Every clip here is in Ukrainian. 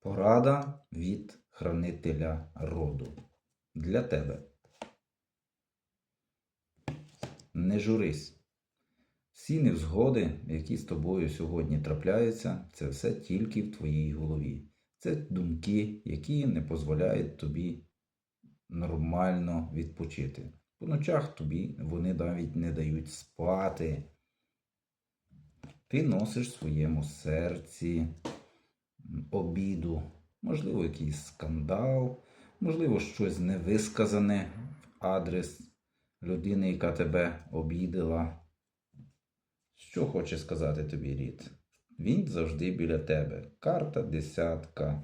Порада від хранителя роду. Для тебе. Не журись. Всі невзгоди, які з тобою сьогодні трапляються, це все тільки в твоїй голові. Це думки, які не дозволяють тобі нормально відпочити. По ночах тобі вони навіть не дають спати. Ти носиш в своєму серці обіду, можливо, якийсь скандал, можливо, щось невисказане в адрес людини, яка тебе обідала. Що хоче сказати тобі рід? Він завжди біля тебе. Карта десятка.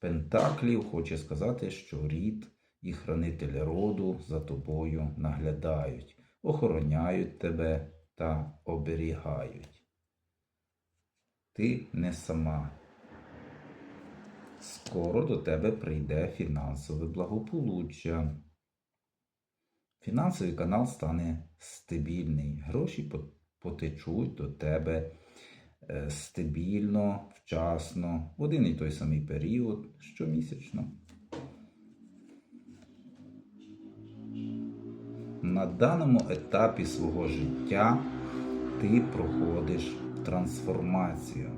Пентаклів хоче сказати, що рід і хранитель роду за тобою наглядають, охороняють тебе та оберігають. Ти не сама. Скоро до тебе прийде фінансове благополуччя. Фінансовий канал стане стабільний. Гроші потечуть до тебе е, стабільно, вчасно, в один і той самий період, щомісячно. На даному етапі свого життя ти проходиш трансформацію.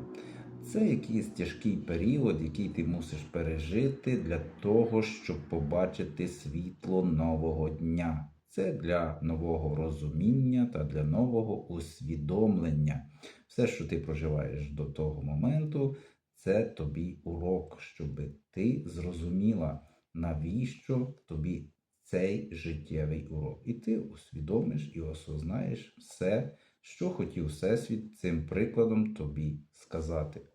Це якийсь тяжкий період, який ти мусиш пережити для того, щоб побачити світло нового дня. Це для нового розуміння та для нового усвідомлення. Все, що ти проживаєш до того моменту, це тобі урок, щоб ти зрозуміла, навіщо тобі цей життєвий урок. І ти усвідомиш і осознаєш все, що хотів Всесвіт цим прикладом тобі сказати.